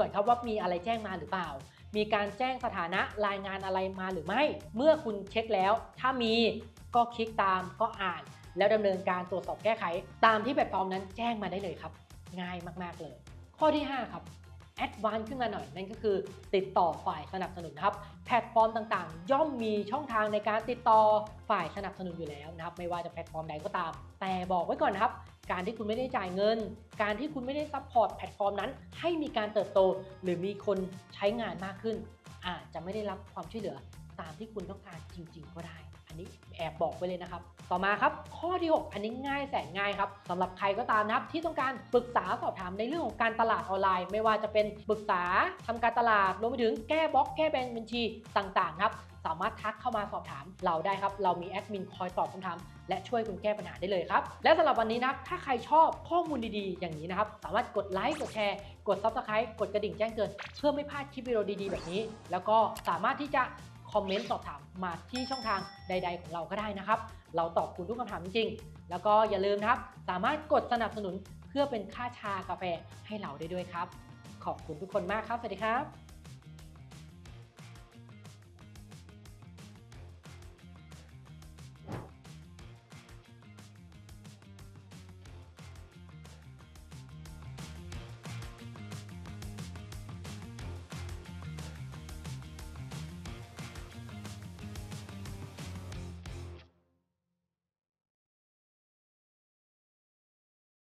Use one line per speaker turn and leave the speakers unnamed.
ก่อนครับว่ามีอะไรแจ้งมาหรือเปล่า มีการแจ้งสถานะรายงานอะไรมาหรือไม่ เมื่อคุณเช็คแล้ว ถ้ามีก็คลิกตามก็อ่าน แล้วดำเนินการตรวจสอบแก้ไข ตามที่แพลตฟอร์มนั้นแจ้งมาได้เลยครับ ง่ายมาก ๆ เลย ข้อที่ 5 ครับแอดวานซ์ขึ้นมาหน่อยนั่นก็คือ ติดต่อฝ่ายสนับสนุนครับแพลตฟอร์มต่างๆ ย่อมมีช่องทางในการติดต่อฝ่ายสนับสนุนอยู่แล้วนะครับไม่ว่าจะแพลตฟอร์มใดก็ตาม แต่บอกไว้ก่อนนะครับ การที่คุณไม่ได้จ่ายเงิน การที่คุณไม่ได้ซัพพอร์ตแพลตฟอร์มนั้น ให้มีการเติบโต หรือมีคนใช้งานมากขึ้น อาจจะไม่ได้รับความช่วยเหลือตามที่คุณต้องการจริง ๆ ก็ได้ นี้แอบบอกไว้เลยนะครับ ต่อมาครับ ข้อที่ 6 อันนี้ง่ายแสนง่ายครับสำหรับใครก็ตามนะครับที่ต้องการปรึกษาสอบถามในเรื่องของการตลาดออนไลน์ ไม่ว่าจะเป็นปรึกษาทำการตลาดรวมไปถึงแก้บล็อกแก้แบนบัญชีต่างๆครับสามารถทักเข้ามาสอบถามเราได้ครับ เรามีแอดมินคอยตอบคำถามและช่วยคุณแก้ปัญหาได้เลยครับ และสำหรับวันนี้นะครับ ถ้าใครชอบข้อมูลดีๆ อย่างนี้นะครับ สามารถกดไลค์ กดแชร์ กด Subscribe กดกระดิ่งแจ้งเตือนเพื่อไม่พลาดคลิปวิดีโอดีๆ แบบนี้ แล้วก็สามารถที่จะ คอมเมนต์สอบถามมาที่ช่องทางใด ๆ ของเราก็ได้นะครับ เราตอบคุณทุกคำถามจริงๆ แล้วก็อย่าลืมนะครับ สามารถกดสนับสนุนเพื่อเป็นค่าชากาแฟให้เราได้ด้วยครับ ขอบคุณทุกคนมากครับ สวัสดีครับ